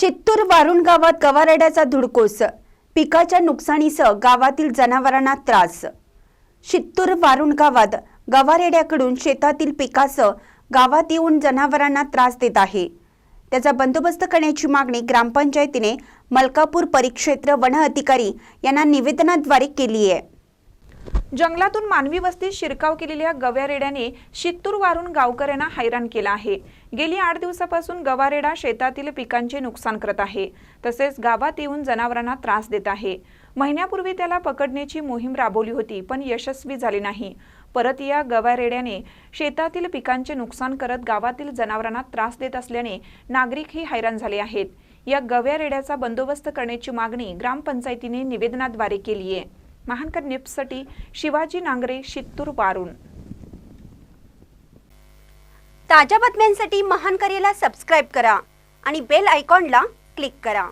शित्तूर वारुण गावात गवारेड्याचा धुडकोस. पिकाच्या नुकसानीसह गावातील जनावरांना त्रास. शित्तूर वारुण गावात गवारेड्याकडून शेतातील पिकासह गावात येऊन जनावरांना त्रास देत आहे. त्याचा बंदोबस्त करण्याची मागणी ग्रामपंचायतीने मलकापूर परिक्षेत्र वन अधिकारी यांना निवेदनाद्वारे केली आहे. जंगलातून मानवी वस्तीत शिरकाव केलेल्या गव्यारेड्याने शित्तूर वारून गावकऱ्यांना हैराण केला आहे. गेली आठ दिवसापासून गवारेडा शेतातील पिकांचे नुकसान करत आहे. तसेच गावात येऊन जनावरांना त्रास देत आहे. महिन्यापूर्वी त्याला पकडण्याची मोहीम राबवली होती पण यशस्वी झाली नाही. परत या गवारेड्याने शेतातील पिकांचे नुकसान करत गावातील जनावरांना त्रास देत असल्याने नागरिकही हैराण झाले आहेत. या गव्या रेड्याचा बंदोबस्त करण्याची मागणी ग्रामपंचायतीने निवेदनाद्वारे केली आहे महानकर न्यूजसाठी शिवाजी नांगरे शित्तूर वारुण ताज्या बातम्यांसाठी महानकरेला सबस्क्राईब करा आणि बेल आयकॉनला क्लिक करा.